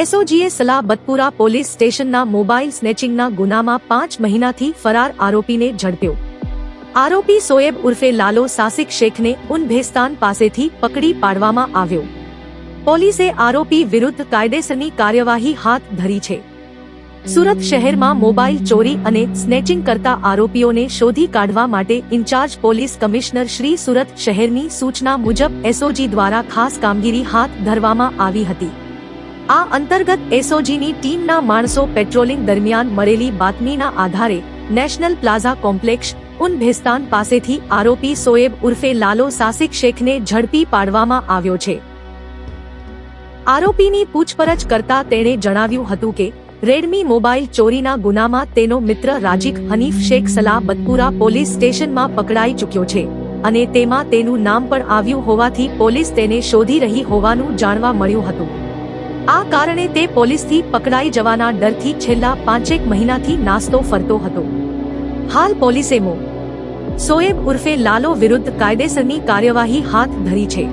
એસઓજીએ સલાહ બતપુરા પોલીસ સ્ટેશનના મોબાઈલ સ્નેચિંગના ગુનામાં પાંચ મહિનાથી ફરાર આરોપીને ઝડપ્યો. આરોપી સોએબ ઉર્ફે લાલો સાસિક શેખને ઉનભેસ્તાન પાસેથી પકડી પાડવામાં આવ્યો. પોલીસે આરોપી વિરુદ્ધ કાયદેસરની કાર્યવાહી હાથ ધરી છે. સુરત શહેરમાં મોબાઈલ ચોરી અને સ્નેચિંગ કરતા આરોપીઓને શોધી કાઢવા માટે incharge police commissioner Shri Surat શહેરની સૂચના મુજબ એસઓજી દ્વારા ખાસ કામગીરી હાથ ધરવામાં આવી હતી. આ અંતર્ગત એસઓજીની ટીમના માણસો પેટ્રોલિંગ દરમિયાન મળેલી બાતમીના આધારે national plaza complex Un Bhestan પાસેથી આરોપી સોએબ ઉર્ફે લાલો સાસિક શેખને ઝડપી પાડવામાં આવ્યો છે. આરોપીની પૂછપરછ કરતા તેણે જણાવ્યું હતું કે, રેડમી મોબાઈલ ચોરીના ગુનામાં તેનો મિત્ર રાજીક હનીફ શેખ સલાહ બતપુરા પોલીસ સ્ટેશનમાં પકડાઈ ચૂક્યો છે અને તેમાં તેનું નામ પણ આવ્યું હોવાથી પોલીસ તેને શોધી રહી હોવાનું જાણવા મળ્યું હતું. આ કારણે તે પોલીસથી પકડાઈ જવાના ડરથી છેલ્લા પાંચેક મહિનાથી નાસ્તો ફરતો હતો. હાલ પોલીસે મો. સોએબ ઉર્ફે લાલો વિરુદ્ધ કાયદેસરની કાર્યવાહી હાથ ધરી છે.